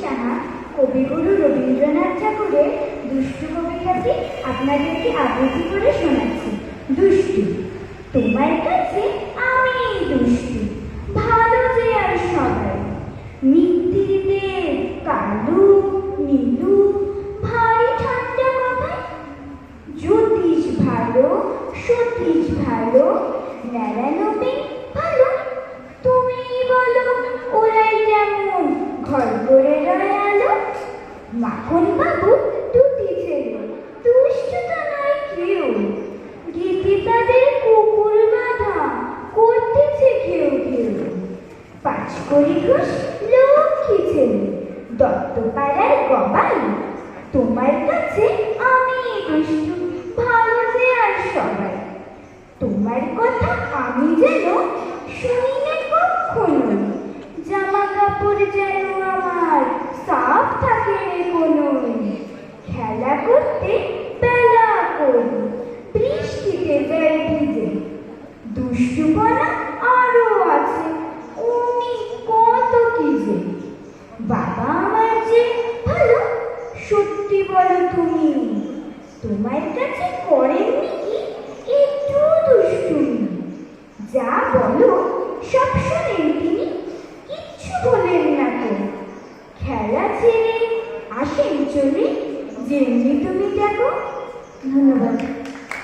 সাহা কবিগুরু রবীন্দ্রনাথ ঠাকুরের দুষ্টু কবিতাটি আপনাদেরকে আবৃত্তি করে শোনাচ্ছি। দুষ্টু, তোমার কাছে আমি দুষ্টু, ভালো যে আর সবাই। মিত্তিতে কালু, নীলু, ভারী ঠান্ডা মাথায় জ্যোতিষ ভালো, সতীশ ভালো নারায়ণবী ভালো। তুমি বলো, ওরাই যেমন ঘর মাখন বাবু দুটি ছেলে দুষ্ট তো কেউ। গীতি তাদের কুকুর বাঁধা, করতেছে কেউ কেউ। পাঁচ করি ঘোষ লক্ষ্মী ছেলে, দত্তপাড়ার গবাই তোমার কাছে আমি দুষ্টু, ভালো যে আর সবাই। তোমার কথা আমি যেন খেলা করতে বেলা করি। বৃষ্টিতে বেল ভিজে, দুষ্টুপনা আরও আছে, উনি কত কি যে। বাবা আমার যে ভালো সত্যি বলো তুমি, তোমার কাছে করেননি কি একটু দুষ্টুমি? যা বলো, সব শুনেন তিনি কিচ্ছু বলেন না তো। খেলা ছেড়ে আসেন চলে যে এমনি তুমি দেখো। ধন্যবাদ।